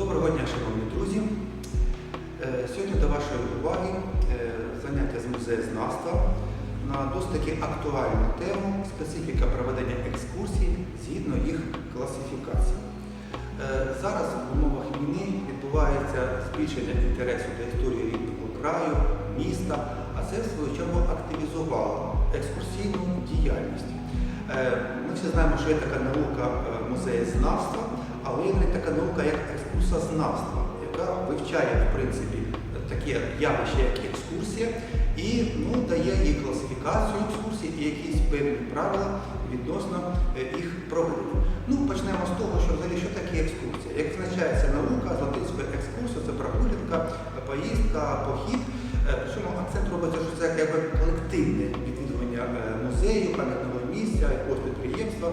Доброго дня, шановні друзі. Е, Сьогодні до вашої уваги е, заняття з музеєзнавства на досить таки актуальну тему специфіка проведення екскурсій згідно їх класифікації. Е, Зараз в умовах війни відбувається збільшення інтересу до історії рідного краю, міста, а це в свою чергу активізувало екскурсійну діяльність. Ми всі знаємо, що є така наука музеєзнавства, але є така наука, як екскурсознавство, яка вивчає в принципі таке явище, як екскурсія, і ну, дає їй класифікацію екскурсій і якісь певні правила відносно е, їх проведення. Ну, почнемо з того, що взагалі що таке екскурсія. Як визначається наука з латинської екскурсія, це прогулянка, поїздка, похід. Е, Причому акцент робиться, що це якби колективне відвідування е, музею, пам'ятного місця, якогось підприємства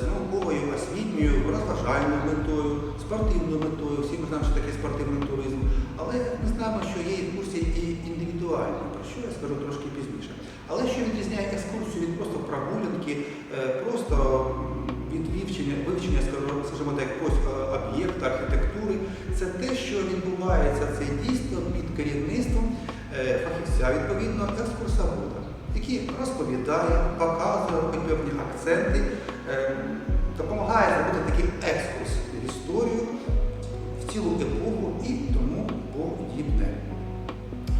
з науковою, освітньою, розважальною метою, спортивною метою. Всі ми знаємо, що таке спортивний туризм. Але ми знаємо, що є екскурсії і індивідуальні, про що я скажу трошки пізніше. Але що відрізняє екскурсію від просто прогулянки, е, просто від вивчення, вивчення скажімо так, якогось е, об'єкта, архітектури, це те, що відбувається це дійство під керівництвом е, фахівця, відповідно, екскурсовода, який розповідає, показує певні акценти, е, допомагає зробити такий екскурс в історію, в цілу епоху і тому подібне.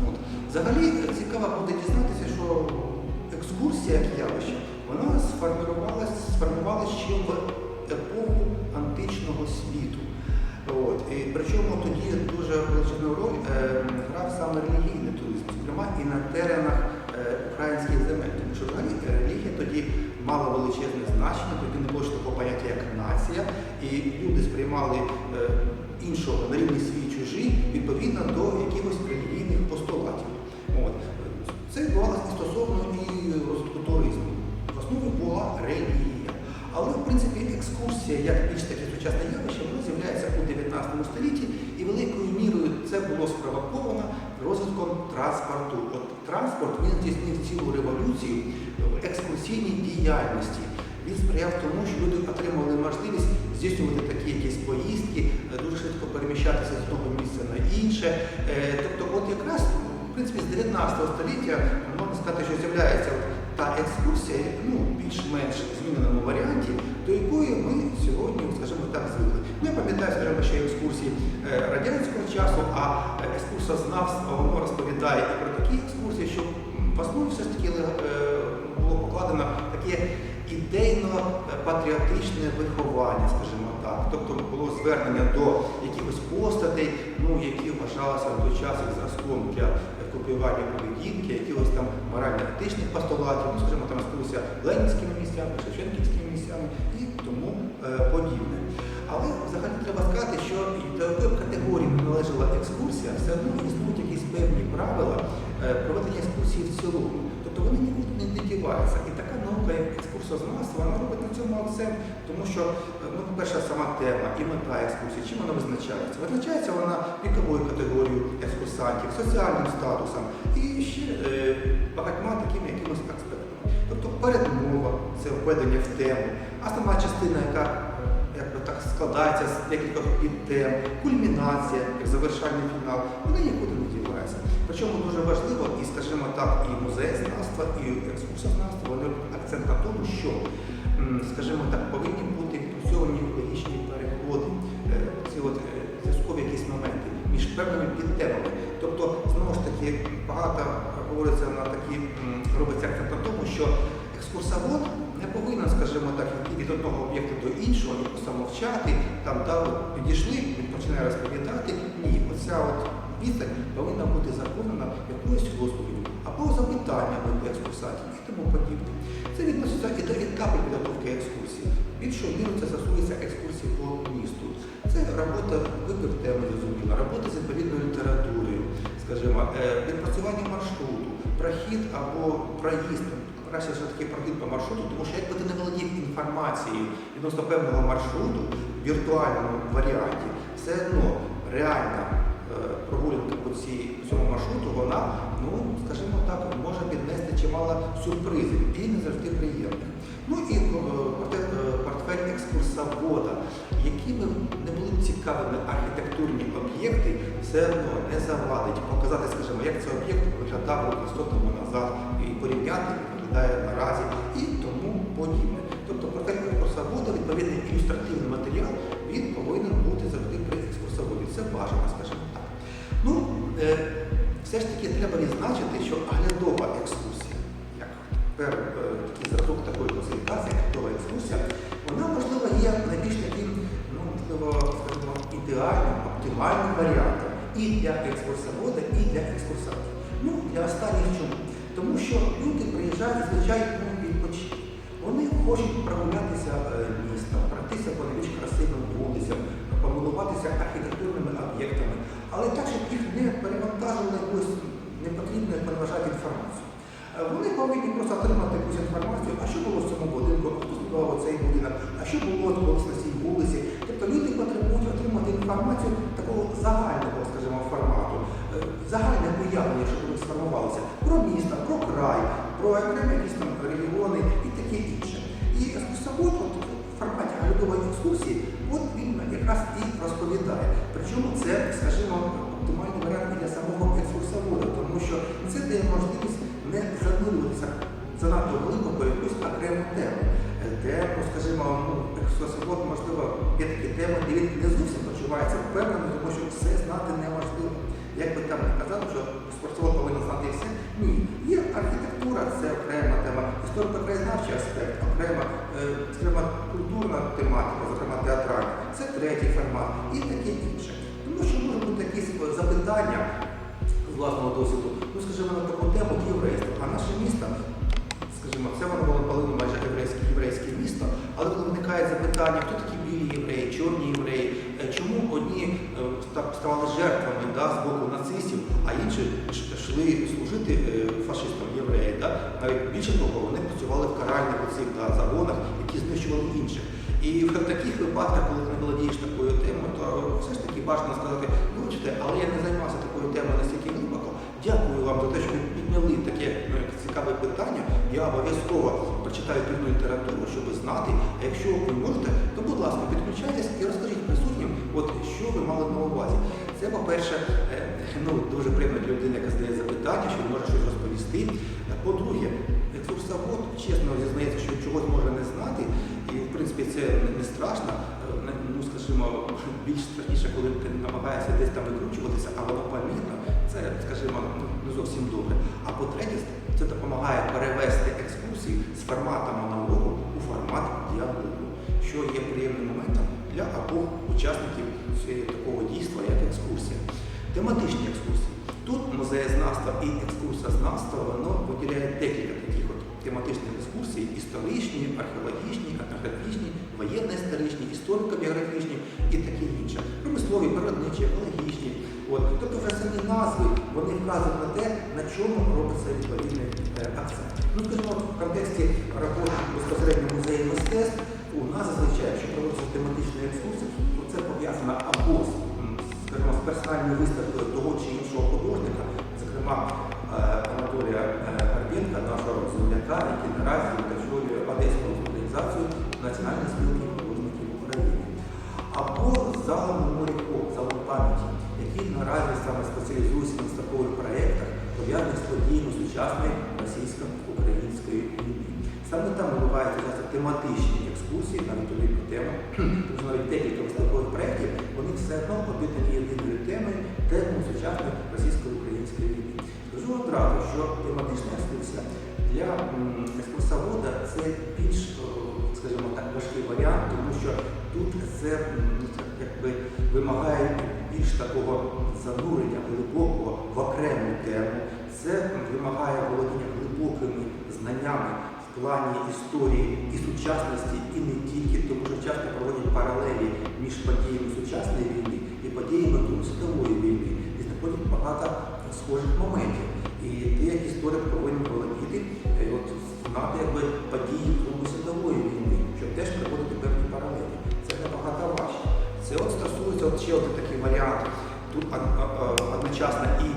От. Взагалі е, цікаво буде дізнатися, що екскурсія як явище, вона сформувалась, сформувалась ще в епоху античного світу. От. І причому тоді дуже величезну роль е, грав саме релігійний туризм, зокрема і на теренах Тому що релігія тоді мала величезне значення, тоді не було ж такого поняття як нація, і люди сприймали е, іншого на рівні свій чужий відповідно до якихось релігійних постулатів. От. Це відбувалося і стосовно і розвитку туризму. В основі була релігія. Але, в принципі, екскурсія, як більш таке сучасне явище, воно з'являється у 19 столітті і великою мірою це було спровоковано розвитком транспорту. От транспорт він здійснив цілу революцію екскурсійній діяльності. Він сприяв тому, що люди отримали можливість здійснювати такі якісь поїздки, дуже швидко переміщатися з одного місця на інше. Е, Тобто, от якраз в принципі з 19 століття можна сказати, що з'являється та екскурсія, ну більш-менш зміненому варіанті, до якої ми сьогодні, скажімо так, звикли. Ну, я пам'ятаю, скажімо, ще екскурсії е, радянського часу, а екскурсознавство воно розповідає і про такі екскурсії, що в основі все ж таки е, було покладено таке ідейно-патріотичне виховання, скажімо так. Тобто було звернення до якихось постатей, ну, які вважалися на той час зразком для копіювання поведінки, якихось там морально-етичних постулатів, ну, скажімо, там спілися ленінськими місцями, шевченківськими місцями і тому е, подібне. Але взагалі треба сказати, що до якої категорії належала екскурсія, все одно існують якісь певні правила е, проведення екскурсії в цілому. Тобто вони не, не діваються. І така наука, як екскурсознавство, вона робить на цьому акцент, тому що, е, ну, по-перше, сама тема і мета екскурсії, чим вона визначається? Визначається вона віковою категорією екскурсантів, соціальним статусом і ще е, багатьма такими якимось аспектами. Тобто передмова це введення в тему, а сама частина, яка як би так складається з декількох підтем, кульмінація, як завершальний фінал, вони нікуди не діваються. Причому дуже важливо, і, скажімо так, і музеєзнавство, і екскурсознавство, вони акцент на тому, що, скажімо так, повинні бути відпрацьовані логічні переходи, е, ці от е, зв'язкові якісь моменти між певними підтемами. Тобто, знову ж таки, багато говориться на такі, робиться акцент на тому, що екскурсовод повинен, скажімо так, від одного об'єкту до іншого, і просто мовчати, там да, підійшли, він починає розповідати. Ні, оця от відстань повинна бути заповнена якоюсь розповіддю або запитаннями до екскурсантів і тому подібне. Це відноситься і до етапів підготовки екскурсії. Більшою мірою це стосується екскурсії по місту. Це робота, вибір теми зрозуміло, робота з відповідною літературою, скажімо, е, відпрацювання маршруту, прохід або проїзд. Краще все таки прохід по маршруту, тому що якби ти не володів інформацією відносно певного маршруту в віртуальному варіанті, все одно реальна е, прогулянка по цьому маршруту, вона, ну скажімо так, може піднести чимало сюрпризів і не завжди приємних. Ну і е, е, портфель екскурсовода, які би не були б цікавими архітектурами. об'єкти все одно не завадить показати, скажімо, як цей об'єкт виглядав років 100 тому назад і порівняти виглядає наразі і тому подібне. Тобто проект екскурсовода, відповідний ілюстративний матеріал, він повинен бути завжди при екскурсоводі. Це бажано, скажімо так. Ну, е, все ж таки треба відзначити, що оглядова екскурсія, як тепер е, такий зразок такої класифікації, оглядова екскурсія, вона, можливо, є найбільш таким, ну, можливо, скажімо, ідеальним, оптимальним варіантом і для екскурсовода, і для екскурсантів. Ну, для останніх чому? Тому що люди приїжджають, звичайно, відпочити. Вони хочуть прогулятися е, містом, пройтися по найбільш красивим вулицям, помилуватися архітектурними об'єктами, але так, щоб їх не перевантажували якоюсь непотрібною переважати інформацію. Е, Вони повинні просто отримати якусь інформацію, а що було в цьому будинку, хто збудував цей будинок, а що було на цій вулиці. Тобто люди потребують отримати інформацію такого загального, скажімо, формату, загальне уявлення, що вони сформувалося, про місто, про край, про окремі якісь там регіони і таке інше. І екскурсовод от, в форматі оглядової екскурсії, от він якраз і розповідає. Причому це, скажімо, оптимальний варіант для самого екскурсовода, тому що це дає можливість не занурюватися занадто глибоко якусь окрему тему, де, ну, скажімо, ну, екскурсовод, можливо, є такі теми, де він не зовсім почувається впевнено, тому що все знати неможливо. Як би там не казали, що екскурсовод повинен знати все, ні. Є архітектура, це окрема тема, історико-краєзнавчий аспект, окрема, е, скажімо, культурна тематика, зокрема театральна, це третій формат і таке інше. Тому що може бути е, запитання з власного досвіду, ну скажімо, на таку тему єврейство. А наше місто, скажімо, це воно було половину майже єврейське, єврейське місто, але коли виникає запитання, хто такі білі євреї, чорні євреї, е, чому одні е, ставали жертвами да, з боку нацистів, а інші йшли служити е, фашистам євреї. Да? Навіть більше того, вони працювали в каральних оцих да, загонах, які знищували інших. І в таких випадках, коли ти не володієш такою темою, то все ж таки бажано сказати, вибачте, але я не займався такою темою настільки глибоко. Дякую вам за те, що ви підняли таке ну, цікаве питання. Я обов'язково прочитаю пільну літературу, щоб знати. А якщо ви можете, то будь ласка, Це, по-перше, е, ну, дуже приємно для людини, яка задає запитання, що може щось розповісти. По-друге, екскурсовод чесно зізнається, що чогось може не знати, і в принципі це не- не страшно. Е, Ну, скажімо, більш страшніше, коли ти намагаєшся десь там викручуватися, а воно помітно, це, скажімо, ну, не зовсім добре. А по-третє, це допомагає перевести екскурсії з формату монологу у формат діалогу, що є приємним моментом для обох учасників такого дійства, як екскурсія. Тематичні екскурсії. Тут музеєзнавство і екскурсознавство воно виділяє декілька таких от тематичних екскурсій: історичні, археологічні, етнографічні, воєнно-історичні, історико-біографічні і таке інше. Промислові, природничі, екологічні. От. Тобто вже самі назви вони вказують на те, на чому робиться відповідний е, акцент. Ну, скажімо, в контексті роботи нас зазвичай, що проводиться тематична екскурсія, то це пов'язано або скажімо, з персональною виставкою того чи іншого художника, зокрема важкий варіант, тому що тут це ну, якби вимагає більш такого занурення глибокого в окрему тему. Це вимагає володіння глибокими знаннями в плані історії і сучасності, і не тільки, тому що часто проводять паралелі між подіями сучасної війни і подіями Другої світової війни. І знаходять багато схожих моментів. І як історик, повинен володіти, е, от, знати якби, події Другої світової війни, теж проводити певні паралелі. Це набагато важче. Це от стосується от ще один такий варіант. Тут одночасно і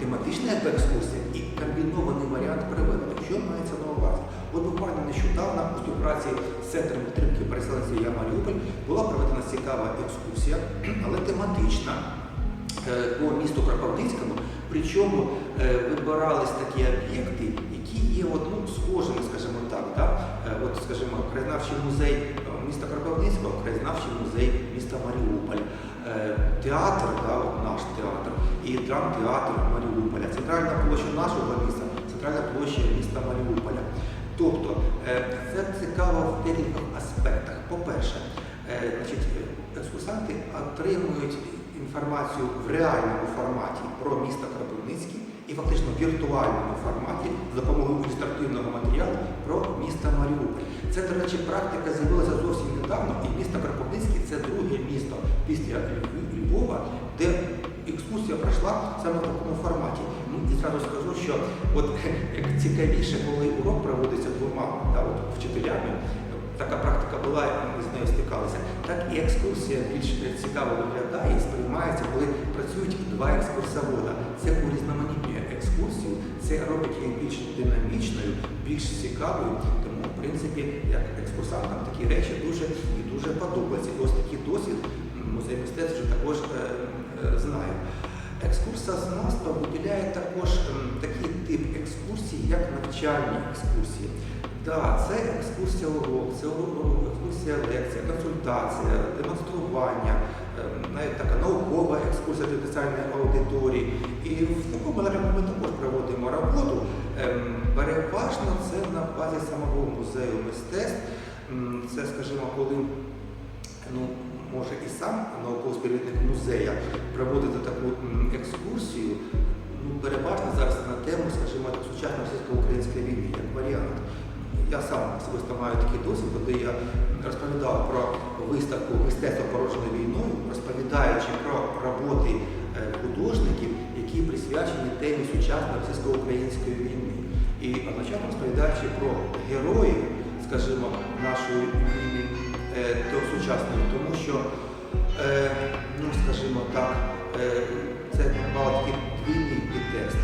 тематична екскурсія, і комбінований варіант переведення. Що мається на увазі? От буквально нещодавно у співпраці з центром підтримки переселенців Я Маріуполь була проведена цікава екскурсія, але тематична е, по місту Кропивницькому. Причому е, вибирались такі об'єкти, які є от, ну, схожими, скажімо, краєзнавчий музей е, міста Кропивницького, краєзнавчий музей міста Маріуполь, е, театр, да, наш театр, і драмтеатр Маріуполя, центральна площа нашого міста, центральна площа міста Маріуполя. Тобто е, це цікаво в декількох аспектах. По-перше, екскурсанти отримують інформацію в реальному форматі про місто Кропивницький і фактично в віртуальному форматі за допомогою ілюстративного матеріалу про місто Маріуполь. Це, до речі, практика з'явилася зовсім недавно, і місто Кропивницький це друге місто після Львова, де екскурсія пройшла саме в такому форматі. Ну і зразу скажу, що от як цікавіше, коли урок проводиться двома да, от, вчителями, така практика була, як ми з нею стикалися, так і екскурсія більш цікаво виглядає і сприймається, коли працюють два екскурсовода. Це урізноманітнює екскурсію, це робить її більш динамічною, більш цікавою. Тому, в принципі, як екскурсантам такі речі дуже і дуже подобаються. І ось такий досвід музей мистецтв вже також е, е, знає. Екскурсознавство виділяє також ем, такий тип екскурсій, як навчальні екскурсії. Так, це екскурсія урок, це екскурсія лекція, консультація, демонстрування, ем, навіть така наукова екскурсія для спеціальної аудиторії. І в такому напрямку ми також проводимо роботу. Ем, Переважно це на базі самого музею мистецтв. Це, скажімо, коли ну, може і сам науковий співробітник музея проводити таку екскурсію, ну, переважно зараз на тему, скажімо, сучасної російсько-української війни, як варіант. Я сам особисто маю такий досвід, коли я розповідав про виставку мистецтва породжене війною, розповідаючи про роботи е, художників, які присвячені темі сучасної російсько-української війни. І одночасно розповідаючи про героїв, скажімо, нашої війни е, до сучасної, тому що, е, ну скажімо так, це мав такий двійний підтекст.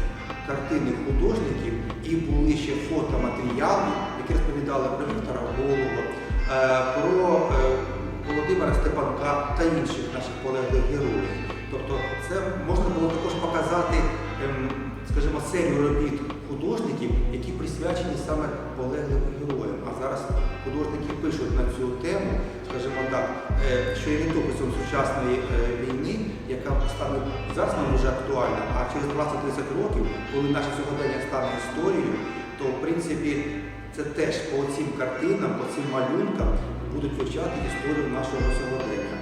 Картини художників і були ще фотоматеріали, які розповідали про Віктора Голуба, е, про е, Володимира Степанка та інших наших полеглих героїв. Тобто це можна було також показати, ем, скажімо, серію робіт художників, які присвячені саме полеглим героям. А зараз художники пишуть на цю тему, скажімо так, е, що є літописом сучасної війни, яка стане зараз вона дуже актуальна, а через 20-30 років, коли наше сьогодення стане історією, то в принципі це теж по цим картинам, по цим малюнкам будуть вивчати історію нашого сьогодення.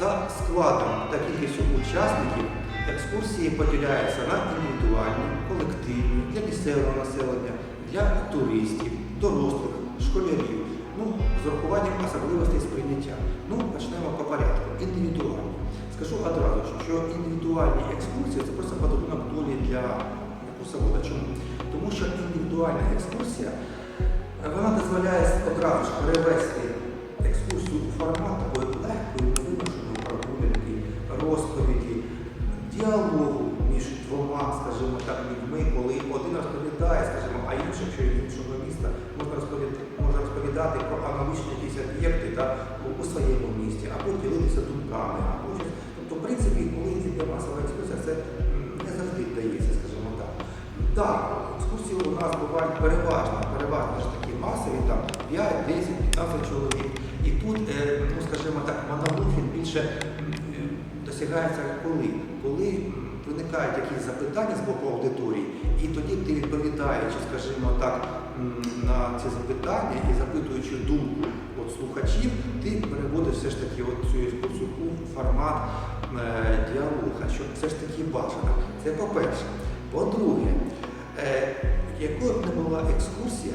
За складом та кількістю учасників екскурсії поділяються на індивідуальні, колективні, для місцевого населення, для туристів, дорослих, школярів, ну, з урахуванням особливостей сприйняття. Ну, почнемо по порядку. Індивідуальні. Скажу одразу, що індивідуальні екскурсії це просто подарунок долі для екскурсовода. Чому? Тому що індивідуальна екскурсія е, вона дозволяє одразу ж перевести екскурсію у формат такої легкої, невимушеної прогулянки, розповіді, діалогу між двома, скажімо так, людьми, коли один розповідає, скажімо, а є з іншого міста, можна розповідати, може розповідати про аналогічні якісь об'єкти да, у, своєму місті, або ділитися думками, або щось. Тобто, в принципі, коли йде масова екскурсія, це не завжди вдається, скажімо так. Так, екскурсії у нас бувають переважно, переважно ж такі масові, там 5, 10, 15 чоловік. І тут, е, ну скажімо так, монолог більше е, досягається коли? Коли виникають якісь запитання з боку аудиторії, і тоді ти відповідаючи, скажімо так, на ці запитання і запитуючи думку от слухачів, ти переводиш все ж таки от цю екскурсію формат е, діалога, що все ж таки бажано. Це по-перше. По-друге, е, якою б не була екскурсія,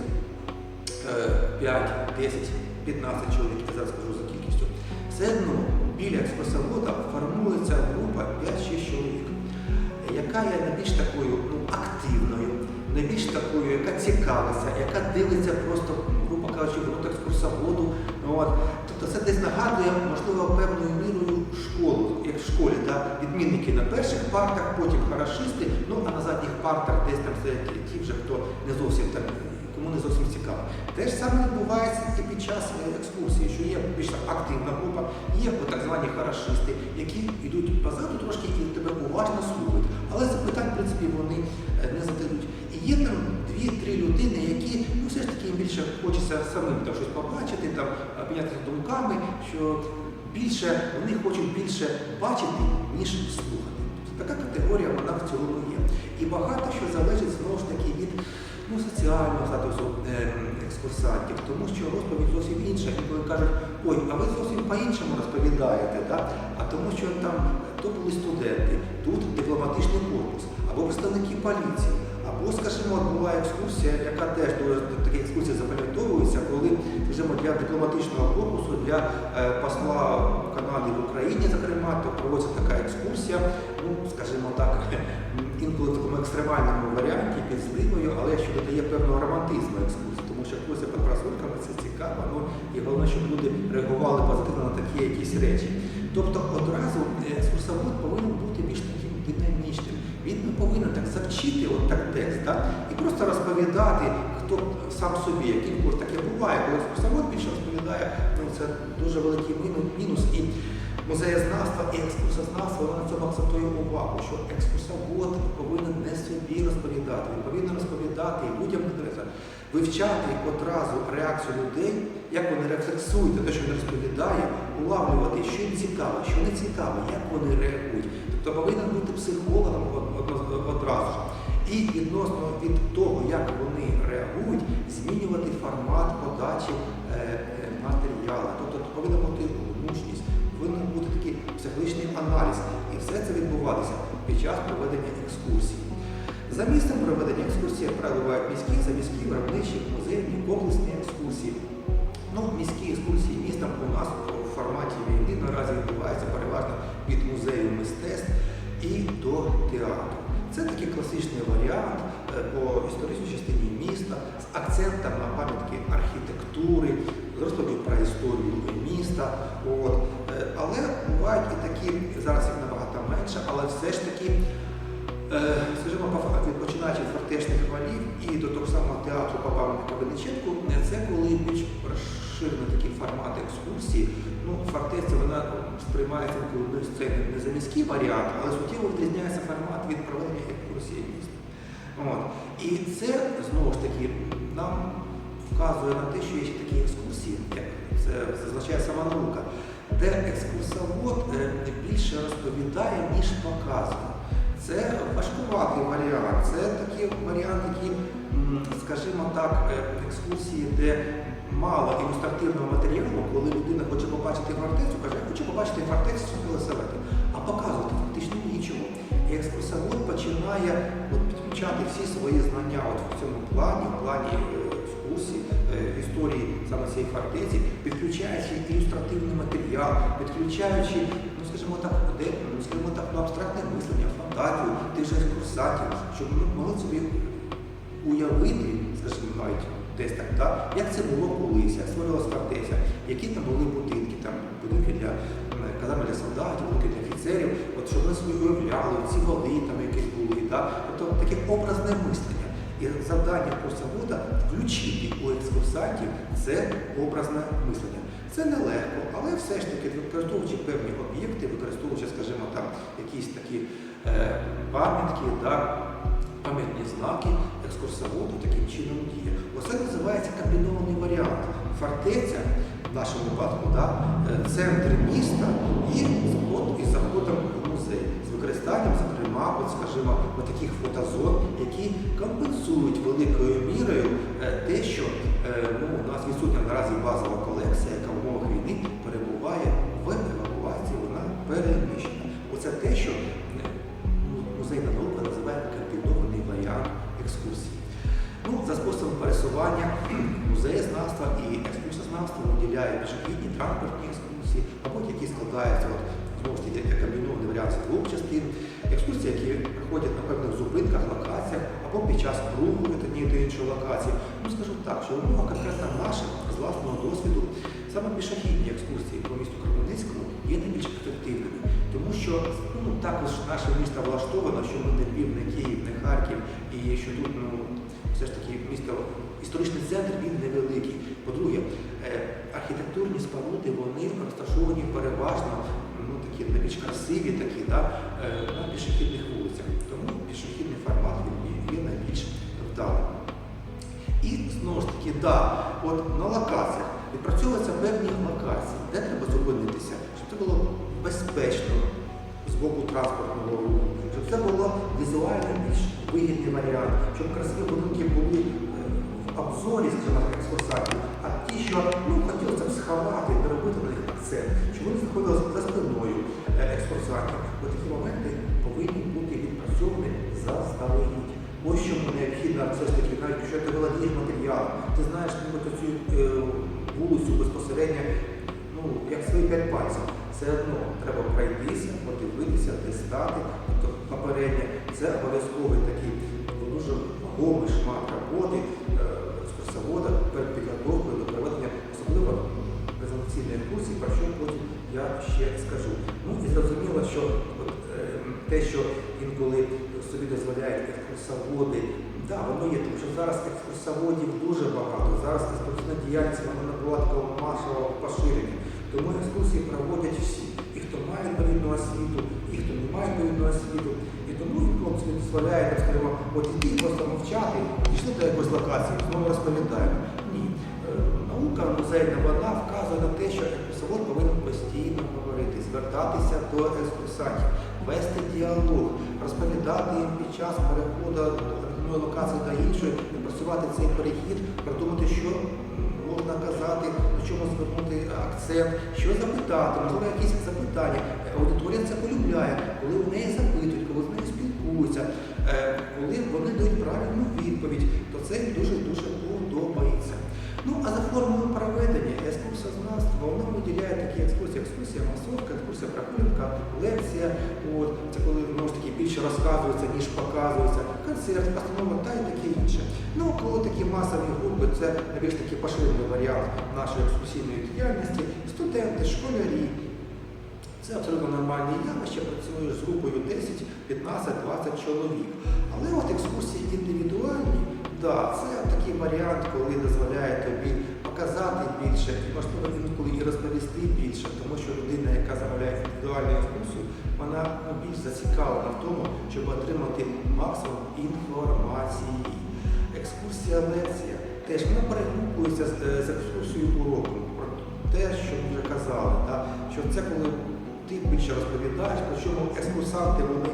5, 10, 15 чоловік, я зараз скажу за кількістю, все одно біля екскурсовода формується група 5-6 чоловік, яка є найбільш такою ну, активною, найбільш такою, яка цікавиться, яка дивиться просто, грубо кажучи, в екскурсоводу. От. Тобто це десь нагадує, можливо, певною мірою школу, як в школі, да, відмінники на перших партах, потім хорошисти, ну а на задніх партах десь там стоять ті вже, хто не зовсім там, кому не зовсім цікаво. Те ж саме відбувається і під час е, екскурсії, що є більш активна група, є так звані хорошисти, які йдуть позаду трошки і тебе уважно слухають. Але запитань, в принципі, вони е, не задають. І є там дві-три людини, які ну, все ж таки їм більше хочеться самим там щось побачити, там обмінятися думками, що більше вони хочуть більше бачити, ніж слухати. Тобто така категорія вона в цілому є. І багато що залежить знову ж таки ну, соціального статусу е, екскурсантів, тому що розповідь зовсім інша. І коли кажуть, ой, а ви зовсім по-іншому розповідаєте, да? а тому що там то були студенти, тут дипломатичний корпус, або представники поліції, або, скажімо, була екскурсія, яка теж дуже такі екскурсії запам'ятовуються, коли скажімо, для дипломатичного корпусу, для е, посла Канади в Україні, зокрема, то проводиться така екскурсія, ну, скажімо так, інколи в такому екстремальному варіанті під зливою, але що додає певного романтизму екскурсії, тому що екскурсія під кросовками це цікаво, ну і головне, щоб люди реагували позитивно на такі якісь речі. Тобто одразу е, екскурсовод повинен бути більш таким динамічним. Він не повинен так завчити от так текст, так? і просто розповідати, хто сам собі, яким курс таке буває, коли екскурсовод більше розповідає, ну це дуже великий мінус. І музеєзнавство і екскурсознавство на цьому акцентує увагу, що екскурсовод повинен не собі розповідати, він повинен розповідати і людям вивчати одразу реакцію людей, як вони рефлексують те, що він розповідає, улавлювати, що їм цікаво, що не цікаво, як вони реагують. Тобто повинен бути психологом од- од- одразу. І відносно від того, як вони реагують, змінювати формат подачі е, е, матеріалу. Тобто повинна бути гнучність, повинен бути такий психологічний аналіз. І все це відбуватися під час проведення екскурсії. За місцем проведення екскурсії, як правило, бувають міські, заміські, виробничі, музейні, комплексні екскурсії. Ну, міські екскурсії містом у нас форматі війни наразі відбуваються переважно від музею мистецтв і до театру. Це такий класичний варіант е, по історичній частині міста з акцентом на пам'ятки архітектури, з розповіддю про історію міста. От. Е, Але бувають і такі, зараз їх набагато менше, але все ж таки Е, Скажімо, по факту, починаючи з фортечних валів і до того самого театру по пам'ятнику це коли більш розширений такий формат екскурсії. Ну, фортеця вона сприймається коли це не за міський варіант, але суттєво відрізняється формат від проведення екскурсії міста. От. І це знову ж таки нам вказує на те, що є ще такі екскурсії, як це зазначає сама наука, де екскурсовод е, більше розповідає, ніж показує. Це важкуватий варіант. Це такий варіант, який, скажімо так, е, екскурсії, де мало ілюстративного матеріалу, коли людина хоче побачити фортецю, каже, я хочу побачити фортецю Єлисавети, а показувати фактично нічого. І екскурсовод починає от, підключати всі свої знання от в цьому плані, в плані е, екскурсії, е, історії саме цієї фортеці, підключаючи ілюстративний матеріал, підключаючи, ну скажімо так, де, ну, скажімо так, ну, абстрактне мислення, фантазію тих же екскурсантів, щоб ми могли собі уявити, скажімо, навіть десь так, так, як це було колись, як створилась фортеця, які там були будинки, там будинки для м, казарми для солдатів, будинки для офіцерів, от щоб собі уявляли, ці воли там якісь були, так, тобто таке образне мислення. І завдання курсовода включити у екскурсантів це образне мислення. Це нелегко, але все ж таки, використовуючи певні об'єкти, використовуючи, скажімо, там якісь такі е, пам'ятки, да, пам'ятні знаки, екскурсоводу таким чином діє. Оце називається комбінований варіант. Фортеця, в нашому випадку, да, е, центр міста і заход із заходом в музей з використанням, зокрема, от, скажімо, от таких фотозон, які компенсують великою мірою е, те, що е, ну, у нас відсутня наразі базова колекція, екскурсознавства виділяє пішохідні транспортні екскурсії, або які складаються от, знову ж таки комбінований варіант з двох частин, екскурсії, які проходять на певних зупинках, локаціях, або під час кругу від однієї до іншої локації. Ну, скажу так, що в умовах конкретно наших з власного досвіду, саме пішохідні екскурсії по місту Кропивницькому є найбільш ефективними, тому що ну, також наше місто влаштовано, що ми не Львів, не Київ, не Харків, і що тут ну, все ж таки місто, історичний центр він невеликий. По-друге, архітектурні споруди вони розташовані переважно ну, такі найбільш красиві такі, да, е, на пішохідних вулицях. Тому пішохідний формат є- найбільш вдалим. І знову ж таки, да, от на локаціях відпрацьовуються певні локації, де треба зупинитися, щоб це було безпечно з боку транспортного руху, щоб це було візуально більш вигідний варіант, щоб красиві будинки були е, обзорі, так, екскурсантів, а ті, що ну, хотілося б сховати, не робити на них акцент, щоб вони знаходилися за спиною екскурсантів. Бо такі моменти повинні бути відпрацьовані заздалегідь. Ось чому необхідно все ж таки, навіть якщо ти володієш матеріалом, ти знаєш нібито цю е, вулицю безпосередньо, ну, як свої п'ять пальців. Все одно треба пройтися, подивитися, де стати. Тобто попередньо це обов'язковий такий ну, дуже вагомий шмат роботи е, перед підготовкою до проведення особливо презентаційної курсів, про що потім я ще скажу. Ну і зрозуміло, що от, е, те, що інколи собі дозволяють екскурсоводи, да, воно є, тому що зараз екскурсоводів дуже багато. Зараз екскурсійна діяльність вона набула такого масового поширення. Тому екскурсії проводять всі. І хто має відповідну освіту, і хто не має відповідну освіту. Тому дозволяє, так скажімо, от іти просто мовчати, дійшли до якоїсь локації, знову розповідаємо. Ні. Е, Наука музейна вона вказує на те, що екскурсовод повинен постійно говорити, звертатися до екскурсантів, вести діалог, розповідати їм під час переходу одної локації до іншої, працювати цей перехід, продумати, що можна казати, на чому звернути акцент, що запитати, можливо, якісь запитання. Аудиторія це полюбляє, коли в неї запитують, спілкуються, е, коли вони дають правильну відповідь, то це їм дуже-дуже подобається. Ну, а за формою проведення екскурсознавства воно виділяє такі екскурсії, екскурсія масовка, екскурсія прогулянка, лекція. От, це коли знову ж таки більше розказується, ніж показується, концерт, постанова та й таке інше. Ну, коли такі масові групи, це найбільш такий поширений варіант нашої екскурсійної діяльності, студенти, школярі. Це абсолютно нормальне явище, працюєш з групою 10, 15, 20 чоловік. Але от екскурсії індивідуальні, да, це такий варіант, коли дозволяє тобі показати більше, і можливо інколи і розповісти більше, тому що людина, яка замовляє індивідуальну екскурсію, вона ну, більш зацікавлена в тому, щоб отримати максимум інформації. Екскурсія лекція теж вона перегукується з, е, з екскурсією уроку. Про те, що ми вже казали, да? що це коли ти більше розповідаєш, причому екскурсанти, вони,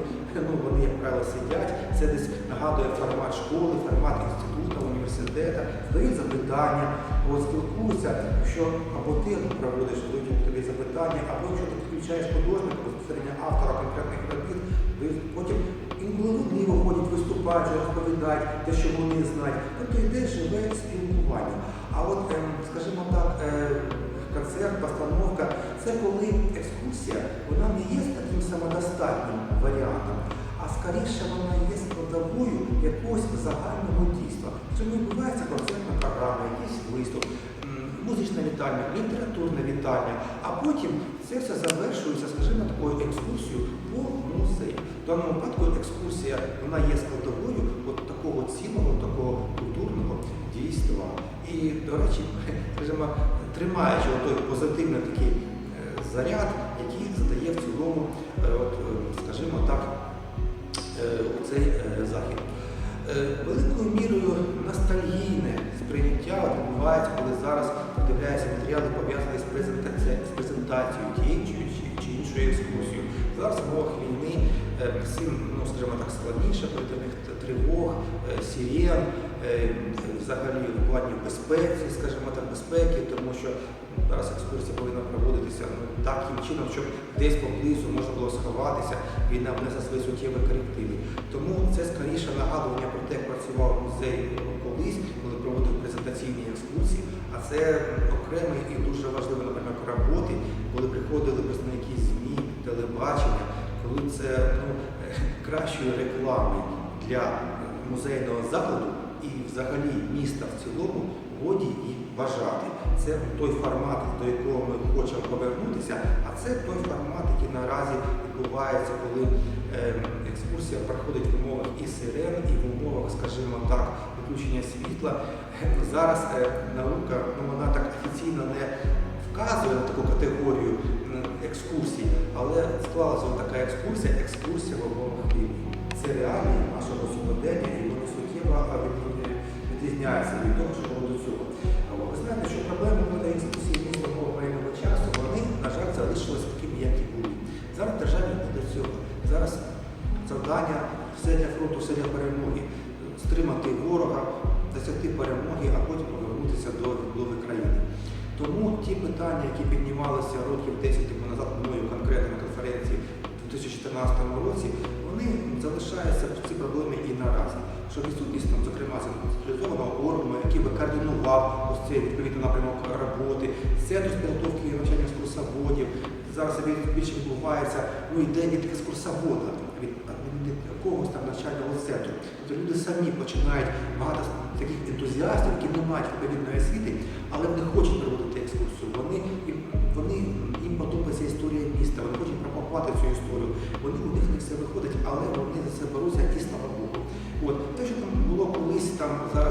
ну, вони, як правило, сидять, це десь нагадує формат школи, формат інституту, університету, задають запитання, спілкуються, якщо або ти проводиш тобі запитання, або якщо ти підключаєш художника, безпосередньо автора конкретних робіт, потім інколи вони виходять, виступають, розповідають те, що вони знають. Тобто йде живе спілкування. А от, ем, скажімо так, е, концерт, постановка це коли екскурсія вона не є таким самодостатнім варіантом, а скоріше вона є складовою якогось загального дійства. Чому відбувається концертна програма, якийсь виступ, м, музична вітальня, літературна вітальня, а потім це все завершується, скажімо, такою екскурсією по музею. В даному випадку екскурсія вона є складовою от такого цілого, такого культурного. І, до речі, скажімо, тримаючи той позитивний такий е, заряд, який задає в цілому, е, от, е, скажімо так, цей захід. Великою мірою ностальгійне сприйняття відбувається, коли зараз подивляюся матеріали, пов'язані з презентацією, тієї чи, іншої екскурсії. Зараз в умовах війни всім, ну скажімо так, складніше т- тривог, сирен, е, взагалі в плані безпеки, скажімо так, безпеки, тому що зараз екскурсія повинна проводитися ну, таким чином, щоб десь поблизу можна було сховатися, війна внесла свої суттєві корективи. Тому це скоріше нагадування про те, як працював музей колись, коли проводив презентаційні екскурсії, а це окремий і дуже важливий напрямок роботи, коли приходили представники ЗМІ, телебачення, коли це ну, кращої реклами для музейного закладу і взагалі міста в цілому годі і бажати. Це той формат, до якого ми хочемо повернутися, а це той формат, який наразі відбувається. коли е, екскурсія проходить в умовах і сирен, і в умовах, скажімо так, виключення світла. Зараз е, наука ну, вона так офіційно не вказує на таку категорію екскурсій, але склалася така екскурсія, екскурсія в умовах війни. Це реалії нашого сьогодення, і вони суттєво відрізняються від того, що який би координував ось цей відповідний напрямок роботи, центр з підготовки і навчання екскурсоводів. Зараз більше відбувається ну, йде від екскурсовода, від, від якогось там навчального центру. Тобто люди самі починають багато таких ентузіастів, які не мають відповідної освіти, але вони хочуть проводити екскурсію. Вони, вони, їм подобається історія міста, вони хочуть пропагувати цю історію. Вони, у них не все виходить, але вони за це беруться і слава Богу. От, те, що там було колись, там, зараз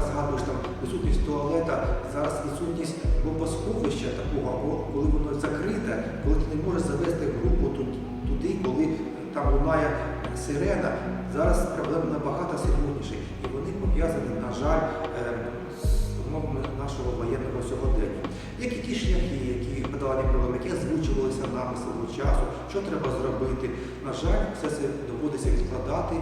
зараз відсутність бомбосховища такого, або коли воно закрите, коли ти не можеш завести групу туди, коли там лунає сирена. Зараз проблема набагато серйозніші. І вони пов'язані, на жаль, ем, з умовами нашого воєнного сьогодення. Як і ті шляхи, які подолані проблеми, які озвучувалися нами свого часу, що треба зробити. На жаль, все це доводиться відкладати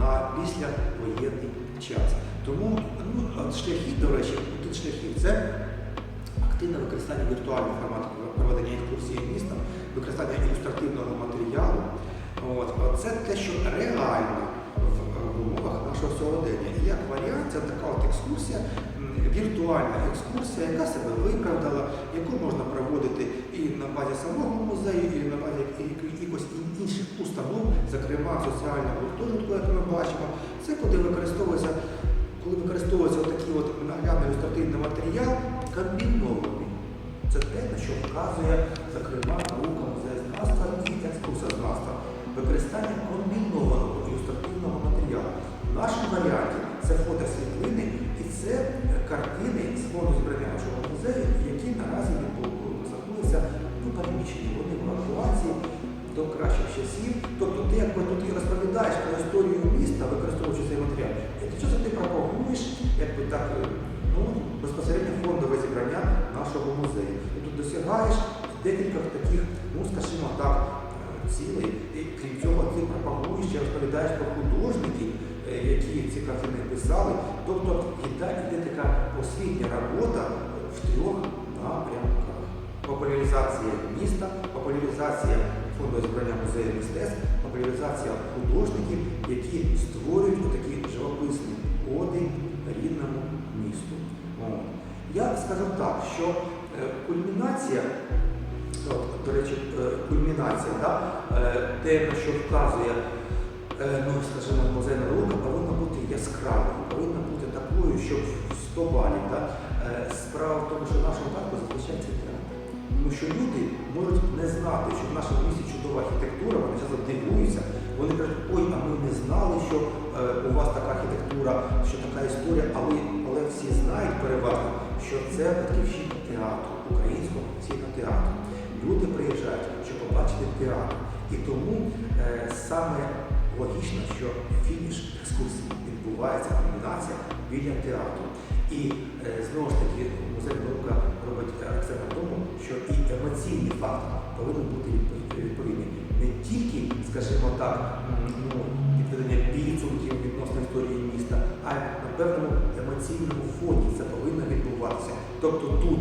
на післявоєнний час. Тому ну, шляхи, до речі, тут шляхів це активне використання віртуального формату проведення екскурсії міста, використання ілюстративного матеріалу. От, це те, що реально в, умовах нашого сьогодення. І як варіант, це така от екскурсія, віртуальна екскурсія, яка себе виправдала, яку можна проводити і на базі самого музею, і на базі якихось інших установ, зокрема соціального гуртожитку, як ми бачимо. Це коли використовується, коли використовується такий от наглядний ілюстративний матеріал, комбінований. Це те, на що вказує, зокрема, наука музеєзнавства і екскурсознавства. Використання комбінованого ілюстративного матеріалу. В нашому варіанті це фотосвітлини і це картини з фонду зберігання музею, які наразі знаходяться ну, переміщені. Вони в евакуації до кращих часів. Тобто ти якби тут і розповідаєш про історію міста, використовуючи цей матеріал. І ти часом ти пропагуєш, якби так, е, ну, безпосередньо фондове зібрання нашого музею. І тут досягаєш декілька таких, ну скажімо так, е, цілей. І крім цього, ти пропагуєш і розповідаєш про художників, е, які ці картини писали. Тобто йде, йде така освітня робота в трьох напрямках. Популяризація міста, популяризація фонду збирання музею мистецтв, популяризація художників, які створюють такі живописні оди рідному місту. Я скажу так, що е, кульмінація, до речі, е, кульмінація, да, е, те, що вказує, ну, скажімо, музейна наука, повинна бути яскравою, повинна бути такою, щоб в 100 балів. Да? Справа в тому, що в нашому парку зазвичай театр. Тому що люди можуть не знати, що в нашому місті чудова архітектура, вони часто дивуються. Вони кажуть, ой, а ми не знали, що е, у вас така архітектура, що така історія, але, але всі знають переважно, що це батьківщина театру, українського професійного театру. Люди приїжджають, щоб побачити театр. І тому е, саме логічно, що фініш екскурсії відбувається комбінація біля театру. І е, знову ж таки музейна наука робить акцент на тому, що і емоційний фактор повинен бути відповідний. Скажімо так, ну, підведення підсумків відносно історії міста, а на певному емоційному фоні це повинно відбуватися. Тобто тут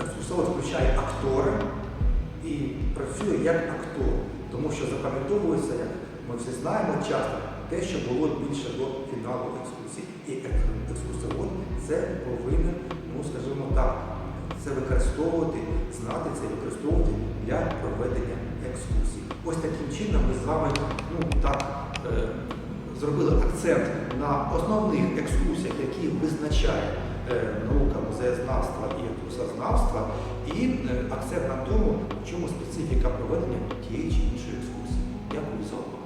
екскурсовод включає актора і працює як актор, тому що запам'ятовується, як ми всі знаємо часто, те, що було більше до фіналу екскурсії. І ек- екскурсовод це повинен, ну скажімо так, це використовувати, знати це використовувати для проведення екскурсій. Ось таким чином ми з вами ну, так, е, зробили акцент на основних екскурсіях, які визначає е, наука музеєзнавства і екскурсознавства, і е, акцент на тому, в чому специфіка проведення тієї чи іншої екскурсії. Дякую за увагу.